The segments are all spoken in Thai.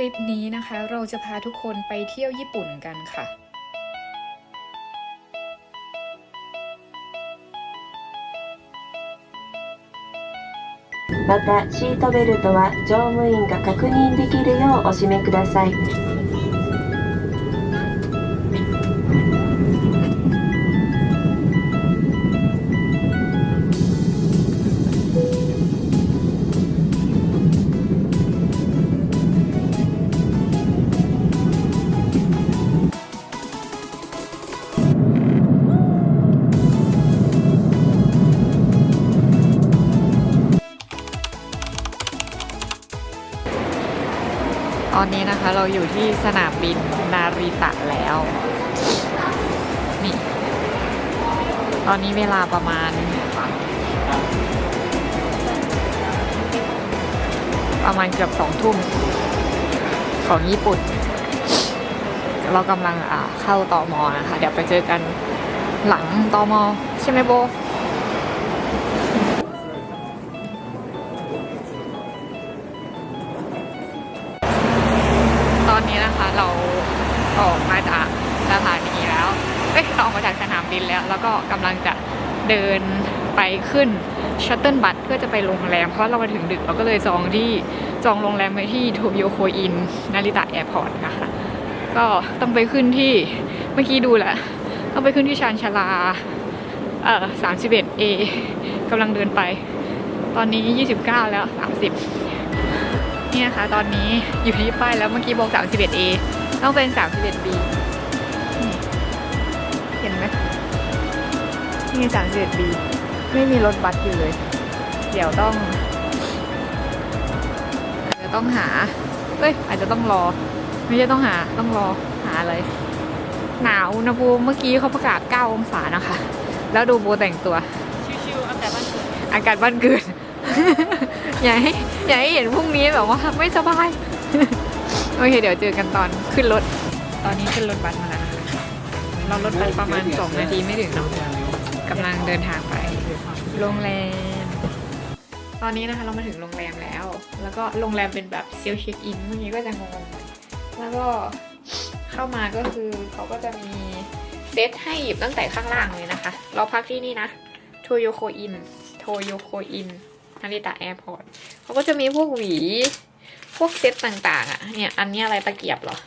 ลิปนี้นะคะ เราจะพาทุกคนไปเที่ยวญี่ปุ่นกันค่ะ またシートベルトは乗務員が確認できるようお締めください ตอนนี้นะคะเราอยู่ที่สนามบินนาริตะแล้ว นี่ ตอนนี้เวลาประมาณ ประมาณเกือบสองทุ่มของญี่ปุ่น เรากำลังอ่าเข้าตอมอนะคะ เดี๋ยวไปเจอกันหลังตอมอใช่ไหมโบ ออกมาจากสถานีแล้วเอ้ยออกมาจากสนามบินแล้ว แล้วก็กำลังจะเดินไปขึ้นชัตเติลบัสเพื่อจะไปโรงแรม เพราะเรามาถึงดึกเราก็เลยจองที่จองโรงแรมไว้ที่โทบิโอโคอินนาริตะแอร์พอร์ตนะคะ ก็ต้องไปขึ้นที่เมื่อกี้ดูแหละต้องไปขึ้นที่ชานชาลาเอ่อ31 A กำลังเดินไป ตอนนี้29แล้ว30นี่นะคะตอนนี้อยู่ที่ป้ายแล้วเมื่อกี้บอก 31A ต้องเป็น 31B นี่เห็นไหมนี่ 31B ไม่มีรถบัสอยู่เลย เดี๋ยวต้องอาจจะต้องหาเอ้ย อาจจะต้องรอ ไม่ใช่ต้องหาต้องรอหาอะไร หนาวอุณหภูมิเมื่อกี้เขาประกาศ 9 องศานะคะ แล้วดูโบแต่งตัว ชิวๆเอาแต่บ้านเกิดอากาศบ้านเกิดอย่าให้อย่าให้เห็นพรุ่งนี้แบบว่าไม่สบาย โอเค เดี๋ยวเจอกันตอนขึ้นรถ ตอนนี้ขึ้นรถบัสมาแล้วนะคะ เรารถบัสประมาณสองนาทีไม่ถึงเนาะกำลังเดินทางไปโรงแรม ตอนนี้นะคะเรามาถึงโรงแรมแล้ว แล้วก็โรงแรมเป็นแบบเซลเช็คอินเมื่อกี้ก็จะงงๆแล้วก็เข้ามาก็คือเขาก็จะมีเซตให้หยิบตั้งแต่ข้างล่างเลยนะคะ เราพักที่นี่นะโทโยโคอินโทโยโคอินนาริตะแอร์พอร์ตเขาก็จะมีพวกหวี พวกเซตต่างๆอะ เนี่ย อันนี้อะไรตะเกียบเหรอ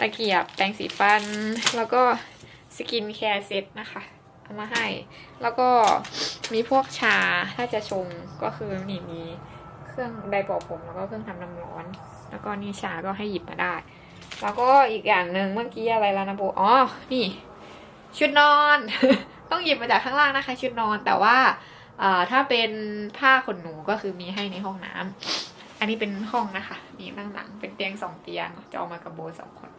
ตะเกียบแปรงสีฟัน แล้วก็สกินแคร์เซตนะคะ เอามาให้ แล้วก็มีพวกชาถ้าจะชงก็คือนี่มีเครื่องไดร์เป่าผมแล้วก็เครื่องทำน้ำร้อน แล้วก็นี่ชาก็ให้หยิบมาได้ แล้วก็อีกอย่างหนึ่งเมื่อกี้อะไรแล้วนะโบอ๋อ นี่ ชุดนอน ต้องหยิบมาจากข้างล่างนะคะ ชุดนอนแต่ว่าถ้าเป็นผ้าขนหนูก็คือมีให้ในห้องน้ำ อันนี้เป็นห้องนะคะนี่ข้างหลังเป็นเตียงสองเตียงจองมากับโบสองคน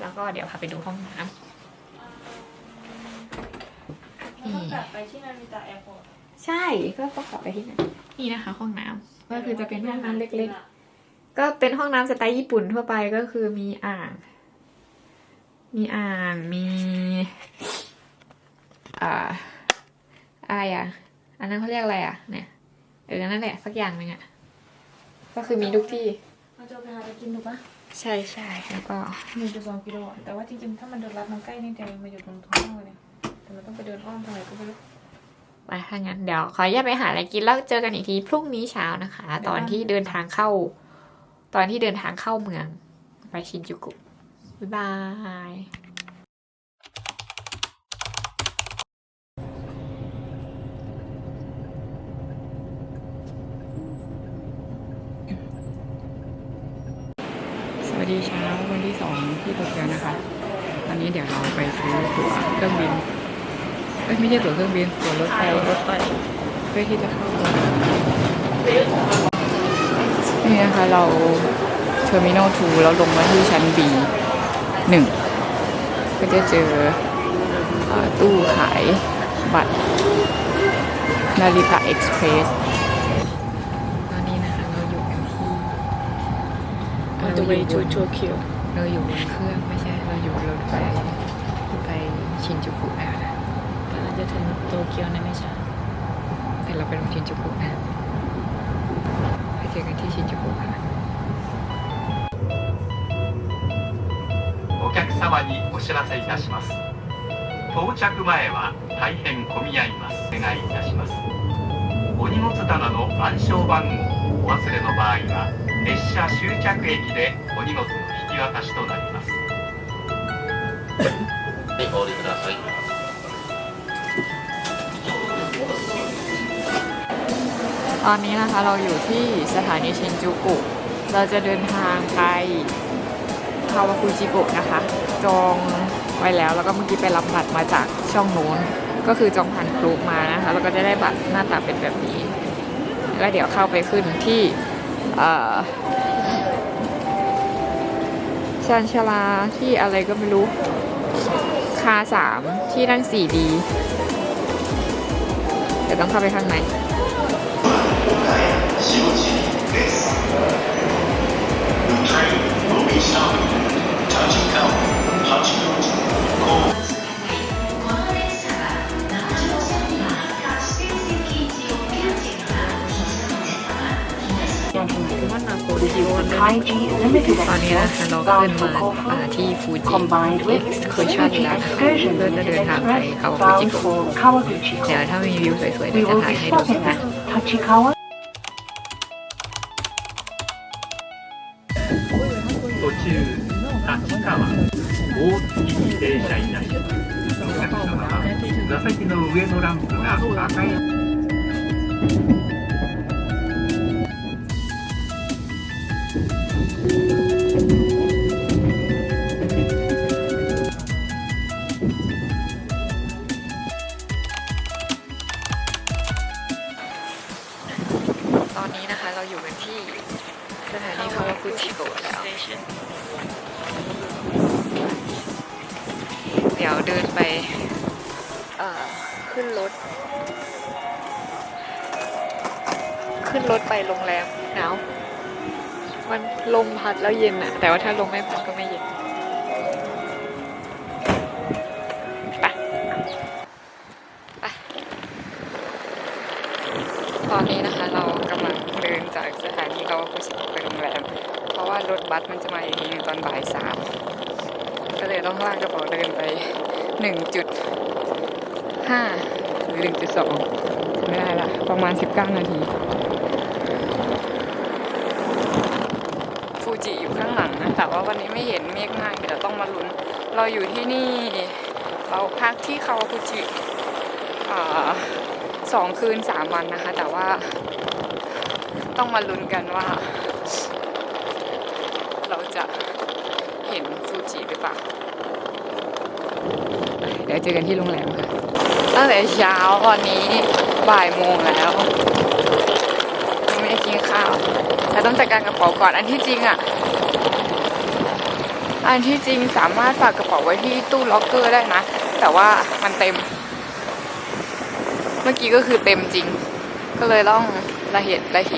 แล้วก็เดี๋ยวพาไปดูห้องน้ำแล้วก็กลับไปที่นาริตะแอร์พอร์ตใช่ก็ต้องกลับไปที่ไหนนี่นะคะ ห้องน้ำก็คือจะเป็นห้องน้ำเล็กๆ ก็เป็นห้องน้ำสไตล์ญี่ปุ่นทั่วไปก็คือมีอ่าง มีอ่างมีอ่าอะไรอะ อันนั้นเขาเรียกอะไรอะเนี่ยเออนั่นแหละสักอย่างหนึ่งอะ ก็คือมีทุกที่เราจะไปหาอะไรกินถูกปะใช่ใช่แล้วก็หนึ่งจุดสองกิโลอะแต่ว่าจริงๆ ถ้ามันเดินลัดมันใกล้นี่แต่มาอยู่ตรงท้องเลยเนี่ยแต่เราต้องไปเดินอ้อมทางไหนก็ไม่รู้ไปถ้างั้นเดี๋ยวขอแยกไปหาอะไรกินแล้วเจอกันอีกทีพรุ่งนี้เช้านะคะ ตอนที่เดินทางเข้า ตอนที่เดินทางเข้าเมือง ไปชินจูกุบ๊ายบาย สวัสดีเช้าวัน ที่สองที่โตเกียวนะคะ ตอนนี้เดี๋ยวเราไปซื้อตั๋วเครื่องบินเอ้ยไม่ใช่ตั๋วเครื่องบินตั๋วรถไฟรถไฟเพื่อที่จะเข้าตัวนี่นะคะเราเทอร์มินอล2แล้วลงมาที่ชั้น B หนึ่งก็จะเจอเอ่อตู้ขายบัตรนาริตะเอ็กซ์เพรสตอนนี้นะคะเราอยู่กันที่ On the way to Tokyo เราอยู่บนเครื่องไม่ใช่ เราอยู่บนรถไฟที่ไปชินจูกุนะคะ กำลังจะถึงโตเกียวนะไม่ช้า แต่เราไปลงชินจูกุนะไปเจอกันที่ชินจูกุค่ะ 客様にお知らせいたします到着前は大変混み合いますお願いいたしますお荷物棚の暗証番号をお忘れの場合は列車終着駅でお荷物の引 き渡しとなりますはい、お降りください。 ตอนนี้นะคะเราอยู่ที่สถานีชินจูกุ เราจะเดินทางไปคาวาคุจิโกะนะคะ จองไว้แล้วแล้วก็เมื่อกี้ไปรับบัตรมาจากช่องนู้น ก็คือจองผ่านครูมานะคะ แล้วก็จะได้บัตรหน้าตาเป็นแบบนี้ แล้วเดี๋ยวเข้าไปขึ้นที่เอ่อ ชานชลาที่อะไรก็ไม่รู้ คาสามที่นั่ง 4D เดี๋ยวต้องเข้าไปข้างในโตอนนี้นะคะเราก็ขึ้นมาอ่าที่ฟูจิ combined with เคยชั่น Suzuki แล้วนะคะ Excursion เพื่อจะเดินทางไป Express คาวาคุจิ bound โกะ for Kawaguchi เดี๋ยวถ้ามีวิวสวยๆเดี๋ We ยวจะ will ถ่าย be ให้ดู stopping นะ at Tachikawa 途中立川大月に停車いたしますお客様は座席の上のランプが赤い เย็นอะแต่ว่าถ้าลมไม่พัดก็ไม่เย็นไปไปตอนนี้นะคะเรากำลังเดินจากสถานีคาวาคุชิไปโรงแรม เพราะว่ารถบัสมันจะมาอีกทีตอนบ่ายสามก็เลยต้องลากกระเป๋าเดินไปหนึ่งจุดห้าหรือหนึ่งจุดสองไม่ได้ละประมาณสิบเก้านาที ฟูจิอยู่ข้างหลังนะ แต่ว่าวันนี้ไม่เห็นเมฆมากเดี๋ยวต้องมาลุ้น เราอยู่ที่นี่ เราพักที่คาวาคุจิสองคืนสามวันนะคะ แต่ว่าต้องมาลุ้นกันว่า เราจะเห็นฟูจิหรือเปล่า เดี๋ยวเจอกันที่โรงแรมค่ะ ตั้งแต่เช้าวันนี้บ่ายโมงแล้วยังไม่ได้กินข้าวแต่ต้องจัดการกระเป๋าก่อนอันที่จริงอะ อันที่จริงสามารถฝากกระเป๋าไว้ที่ตู้ล็อกเกอร์ได้นะ แต่ว่ามันเต็ม เมื่อกี้ก็คือเต็มจริง ก็เลยต้องระเหตุระเห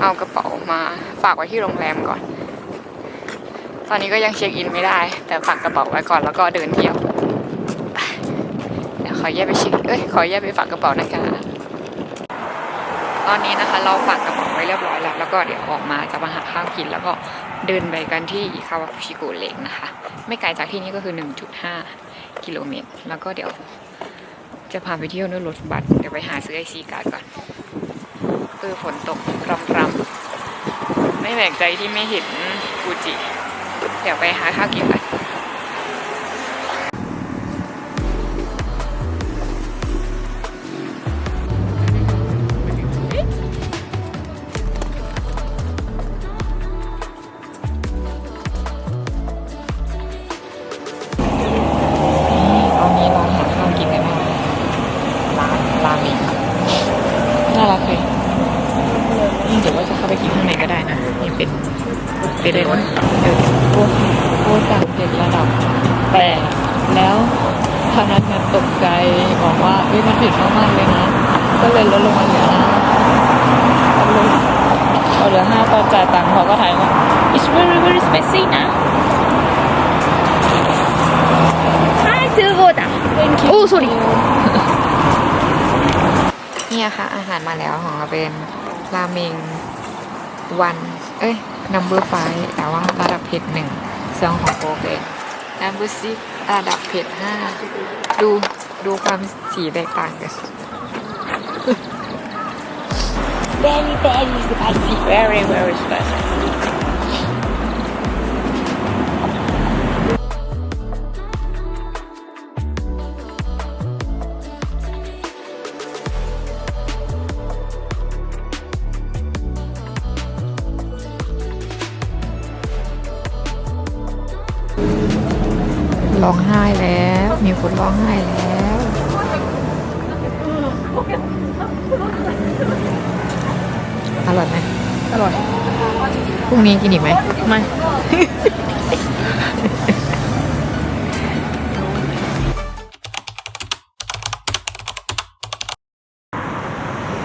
เอากระเป๋ามาฝากไว้ที่โรงแรมก่อน ตอนนี้ก็ยังเช็คอินไม่ได้ แต่ฝากกระเป๋าไว้ก่อนแล้วก็เดินเที่ยวเดี๋ยวขอแยกไปเช็คเอ้ยขอแยกไปฝากกระเป๋านะคะตอนนี้นะคะเราฝากกระเป๋าไว้เรียบร้อยแล้ว แล้วก็เดี๋ยวออกมาจะมาหาข้าวกินแล้วก็ เดินไปกันที่คาวาคุชิโกะเล็กนะคะ ไม่ไกลจากที่นี่ก็คือ 1.5 กิโลเมตร แล้วก็เดี๋ยวจะพาไปเที่ยวด้วยรถบัสเดี๋ยวไปหาซื้อไอซีการ์ดก่อนเออฝนตกรำรำไม่แปลกใจที่ไม่เห็นฟูจิ เดี๋ยวไปหาข้าวกินกัน แล้วพนักงานตกใจบอกว่าวิ่ยมันผิดมากๆเลยนะ ก็เลยลดลงมาเหลือห้าเอาเหลือห้าตอจ่ายตังค์เขาก็ถ่ายว่า it's very very spicy นะห้าจืดอะโอ้สวัสดเนี่ยค่ะ อาหารมาแล้วของเราเป็นราเมงวัน เอ้ยนัมเบอร์ไฟแต่ว่าระดับเผ็ดหนึ่งเซองของโปรเกตนัมเบอร์ซิ ระดับเผ็ดห้าดูดูความสีแตกต่างกัน very very spicy very very spicy คนร้องไห้แล้วอร่อยไหมอร่อยพรุ่งนี้กินอีกไหมไม่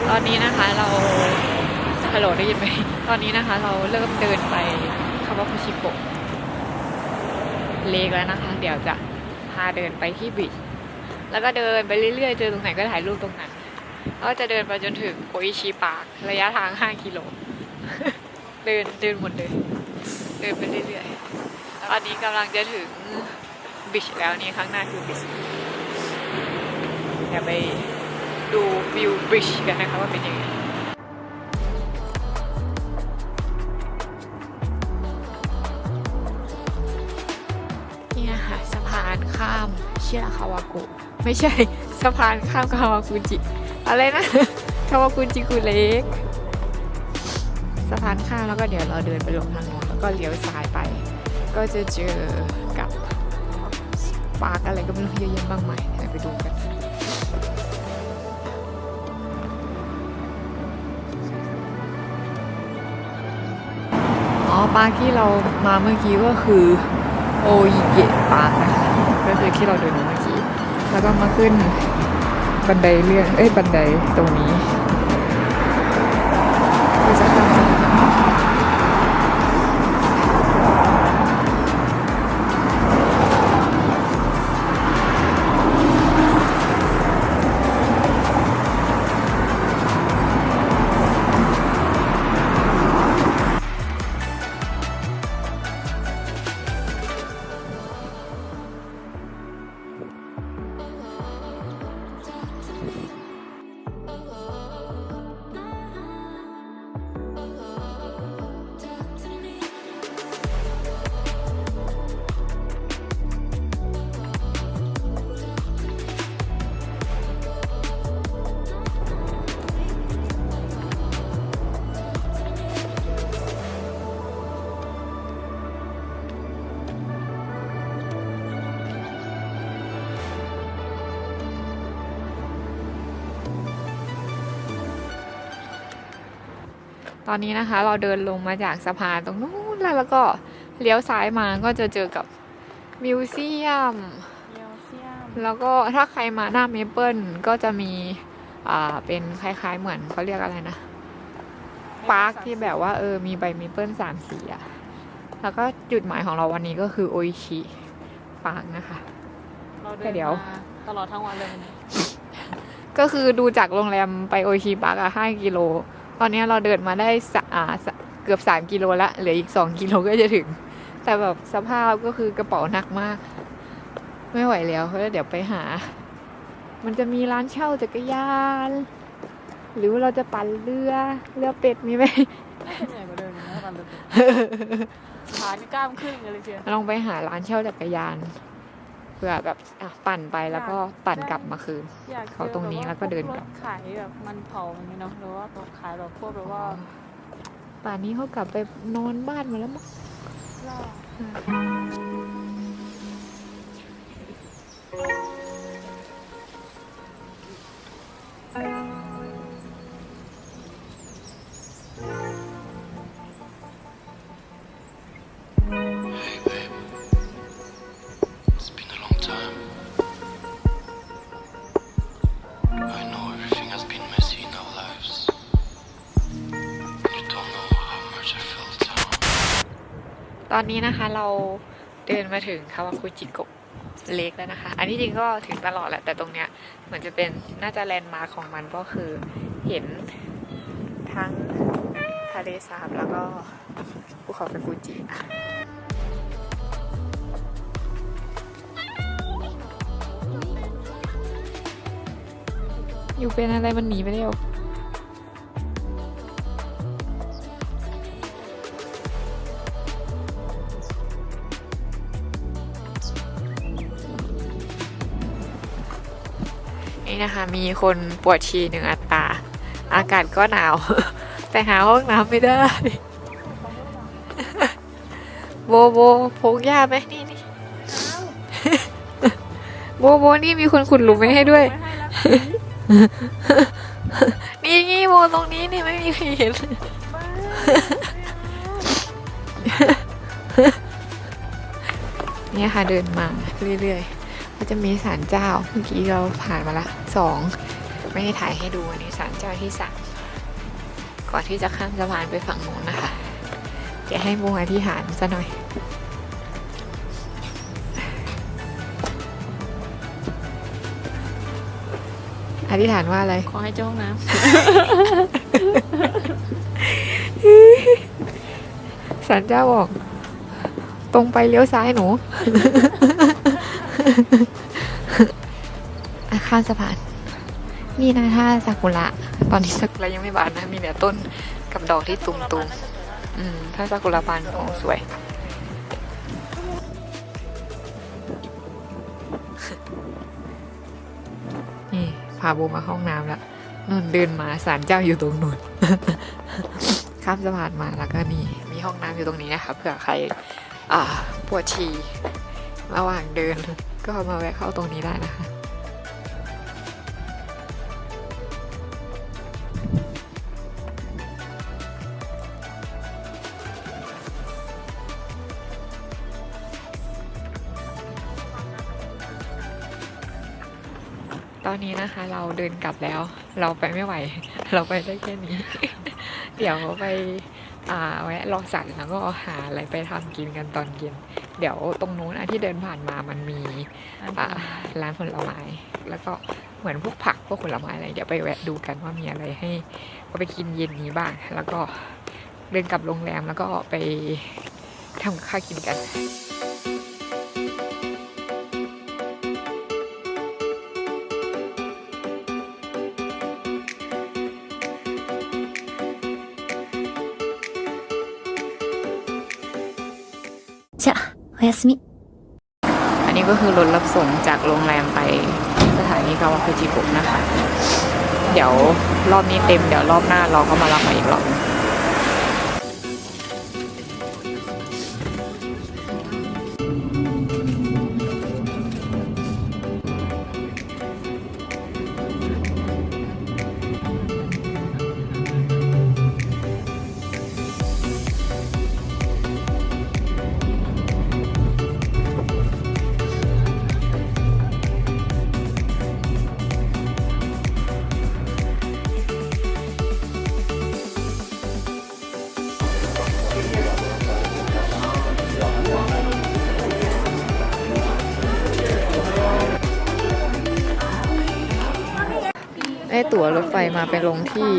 ตอนนี้นะคะเราฮัลโหลได้ยินไหมตอนนี้นะคะ เราเริ่มเดินไปคาวาคุชิโกะเลกแล้วนะคะ เดี๋ยวจะพาเดินไปที่บิชแล้วก็เดินไปเรื่อยๆ เจอตรงไหนก็ถ่ายรูปตรงนั้นแล้วก็จะเดินไปจนถึงโออิชิปาร์คระยะทาง 5 กิโล เดินเดินหมดเลย เดินไปเรื่อยๆตอนนี้กำลังจะถึงบิชแล้วนี่ข้างหน้าคือบิชเดี๋ยวไปดูวิวบริดจ์กันนะคะว่าเป็นยังไง ชิราคาวากุ ไม่ใช่สะพานข้ามคาวากุจิ อะไรนะ คาวากุจิกุเล็กสะพานข้ามแล้วก็เดี๋ยวเราเดินไปลงทางโน้นแล้วก็เลี้ยวซ้ายไป ก็จะเจอกับปาร์กอะไรก็ไม่รู้เยอะแยะมากมายเดี๋ยวไปดูกันอ๋อปาร์คที่เรามาเมื่อกี้ก็คือโออิเกะปาร์คนะคะ ก็คือที่เราเดินมาเมื่อกี้ แล้วก็มาขึ้นบันไดเลื่อน เอ้ย บันไดตรงนี้ ตอนนี้นะคะ เราเดินลงมาจากสะพานตรงนู้นแล้วแล้วก็เลี้ยวซ้ายมาก็จะเจอกับมิวเซียมเดียวเซียม แล้วก็ถ้าใครมาหน้าเมเปิลก็จะมีอ่าเป็นคล้ายๆเหมือนเขาเรียกอะไรนะปาร์คที่แบบว่าเออมีใบเมเปิลสามสีอะแล้วก็จุดหมายของเราวันนี้ก็คือโออิชิปาร์คนะคะเราแต่เดี๋ยวมาตลอดทั้งวันเลยวันนี้ก็คือดูจากโรงแรมไปโออิชิปาร์คอะห้ากิโล ตอนนี้เราเดินมาได้สะอ่าสะเกือบสามกิโลละเหลืออีกสองกิโลก็จะถึง แต่แบบสภาพก็คือกระเป๋าหนักมาก ไม่ไหวแล้วเพราะเดี๋ยวไปหา มันจะมีร้านเช่าจักรยาน หรือว่าเราจะปั่นเรือเรือเป็ดมีไหมเหนื่อยกว่าเดิมอีกนะตอนเดินขานี่กล้ามขึ้นเลยเชียวลองไปหาร้านเช่าจักรยาน เพื่อแบบอะปั่นไปแล้วก็ปั่นกลับมาคืน อยากจอเขาตรงนี้แล้วก็เดินกลับพวรถขายแบบมันเผาอย่างนี้เนาะหรือว่าตัวขายแบบพวกแบบว่าป่านนี้เขากลับไปนอนบ้านหมาแล้วมั้งล่า Hey, ตอนนี้นะคะเราเดินมาถึงคาวาคุจิโกเล็กแล้วนะคะ อันที่จริงก็ถึงตลอดแหละ แต่ตรงเนี้ยเหมือนจะเป็นน่าจะแลนด์มาร์คของมันก็คือเห็นทั้งทะเลสาบแล้วก็ภูเขาเป็นฟูจิอยู่เป็นอะไรมันหนีไปเร็ว นี่นะคะ มีคนปวดฉี่หนึ่งอัตรา อากาศก็หนาว แต่หาห้องน้ำไม่ได้ โบโบพกยาไหมนี่นี่โบโบนี่มีคนขุดหลุมไว้ให้ด้วย นี่นี่โบตรงนี้นี่ไม่มีใครเห็นเนี่ยค่ะเดินมาเรื่อยๆ ก็จะมีศาลเจ้า เมื่อกี้เราผ่านมาละสองไม่ได้ถ่ายให้ดูอันนี้ศาลเจ้าที่สามก่อนที่จะข้ามสะพานไปฝั่งโน้นนะคะจะให้โมอธิษฐานซะหน่อยอธิษฐานว่าอะไร ขอให้เจ้าห้องน้ศาลเจ้าบอก ตรงไปเลี้ยวซ้ายหนู อะข้ามสะพานนี่นะถ้าซากุระตอนนี้ซากุระยังไม่บานนะ มีแต่ต้นกับดอกที่ตุมๆอืมถ้าซากุระบานโอ้สวยนี่พาโบมาห้องน้ำแล้วนุ่นเดินมาศาลเจ้าอยู่ตรงนู้นข้ามสะพานมาแล้วก็นี่มีห้องน้ำอยู่ตรงนี้นะคะเผื่อใคร อ่าปวดฉี่ระหว่างเดิน ก็มาแวะเข้าตรงนี้ได้นะคะตอนนี้นะคะเราเดินกลับแล้ว เราไปไม่ไหว เราไปได้แค่นี้ เดี๋ยวไปอาแวะรองสั่นแล้วก็หาอะไรไปทำกินกันตอนเย็น เดี๋ยวตรงนู้นนะที่เดินผ่านมามันมีำอ่าร้านผลไม้ แล้วก็เหมือนพวกผักพวกผลไม้อะไรเดี๋ยวไปแวะดูกันว่ามีอะไรให้ก็ไปกินเย็นนี้บ้าง แล้วก็เดินกลับโรงแรมแล้วก็ไปทำข้าวกินกัน おやすみ อันนี้ก็คือรถรับส่งจากโรงแรมไปสถานีกาวาคุจิบุนะคะ เดี๋ยวรอบนี้เต็ม เดี๋ยวรอบหน้าเราก็มารับมาอีกรอบ ได้ตั๋วรถไฟมาไปลงที่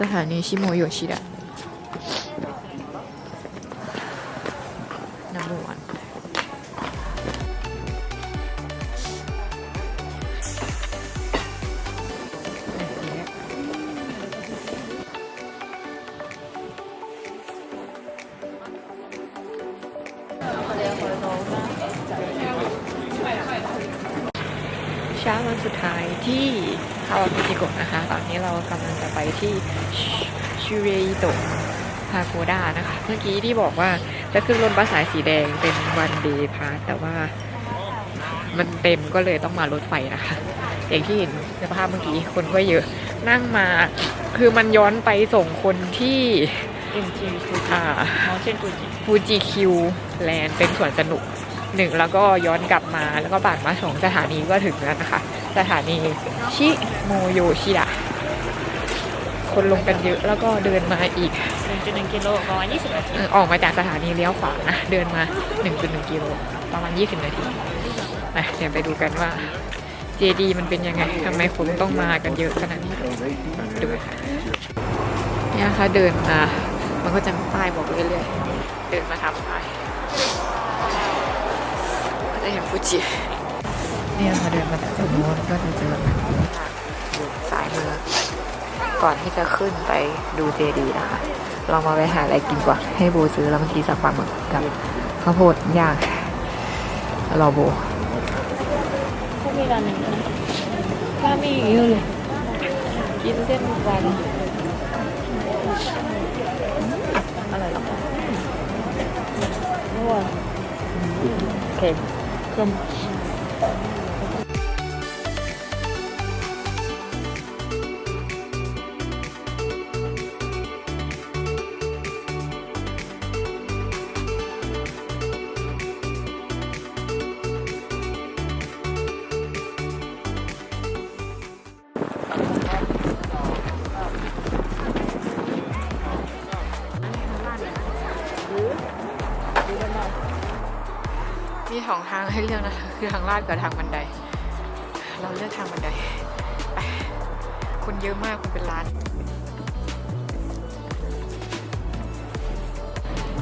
สถานีชิโมโยชิดะ ชูเรอิโตะฮาโกดะนะคะ เมื่อกี้ที่บอกว่าจะขึ้นรถบัสสายสีแดงเป็นวันเดย์พาสแต่ว่ามันเต็มก็เลยต้องมารถไฟนะคะ อย่างที่เห็นในภาพเมื่อกี้คนก็เยอะนั่งมาคือมันย้อนไปส่งคนที่เอ็มจีฟูจิอ่ามอเช่นฟูจิฟูจิคิวแลนด์เป็นสวนสนุกหนึ่งแล้วก็ย้อนกลับมาแล้วก็ผ่านมาสองสถานีก็ถึงแล้วนะคะ สถานีชิโมโยชิดะ คนลงกันเยอะแล้วก็เดินมาอีกหนึ่งจุดหนึ่งกิโลประมาณยี่สิบนาทีเออออกมาจากสถานีเลี้ยวขวานะเดินมา 1.1 กิโลประมาณ 20 นาทีไปเดี๋ยวไปดูกันว่า JD มันเป็นยังไงทำไมคนต้องมากันเยอะขนาดนี้ดูค่ะเนี่ยนะคะเดินมามันก็จะมีป้ายบอกเรื่อยๆเดินมาทำป้ายก็จะเห็นฟูจิเนี่ยค่ะเดินมาจากตรงโน้นก็จะเจออยู่ซ้ายมือ ก่อนที่จะขึ้นไปดูเจดีย์นะคะ เรามาไปหาอะไรกินก่อน ให้โบซื้อแล้วเมื่อกี้สักปลาหมึกกับข้าวโพดย่างรอโบก็มีร้านหนึ่งนะร้านมีอีกเยอะเลยกินเส้นทุกวันอะไรหรออร่อเค็มเค็มมี สองทางให้เลือกนะคะคือทางลาดกับทางบันได เราเลือกทางบันไดไปคนเยอะมากคนเป็นล้าน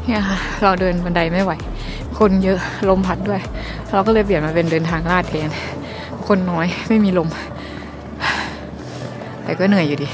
เนี่ยค่ะเราเดินบันไดไม่ไหว คนเยอะลมพัดด้วย เราก็เลยเปลี่ยนมาเป็นเดินทางลาดแทนคนน้อยไม่มีลม แต่ก็เหนื่อยอยู่ดี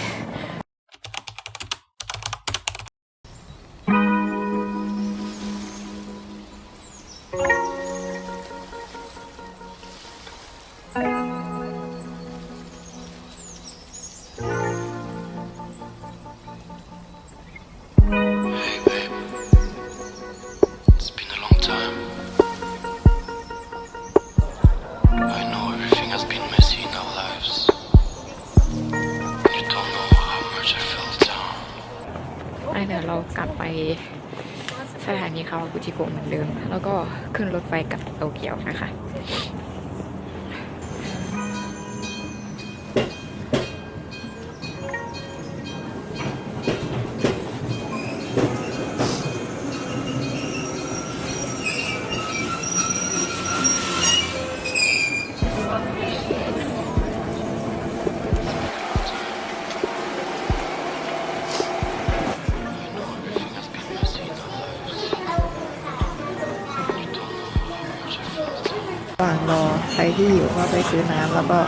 ที่อยู่ก็ไปซื้อน้ำแล้วก็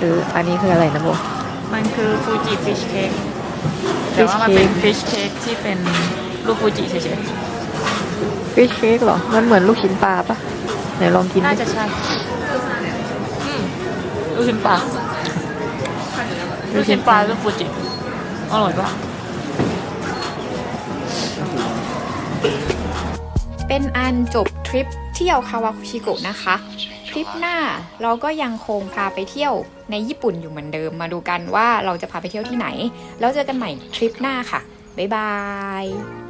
ซื้ออันนี้คืออะไรนะโบมันคือฟูจิฟิชเค้กแต่ว่ามันเป็นฟิชเค้กที่เป็นรูปฟูจิเฉยฟิชเค้กเหรอ มันเหมือนลูกชิ้นปลาปะไหนลองกินๆดิน่าจะใช่อืมลูกชิ้นปลาลูกชิ้นปลารูปฟูจิอร่อยปะ เป็นอันจบทริปเที่ยวคาวาคุชิโกะนะคะ ทริปหน้าเราก็ยังคงพาไปเที่ยวในญี่ปุ่นอยู่เหมือนเดิม มาดูกันว่าเราจะพาไปเที่ยวที่ไหน แล้วเจอกันใหม่ทริปหน้าค่ะ บ๊ายบาย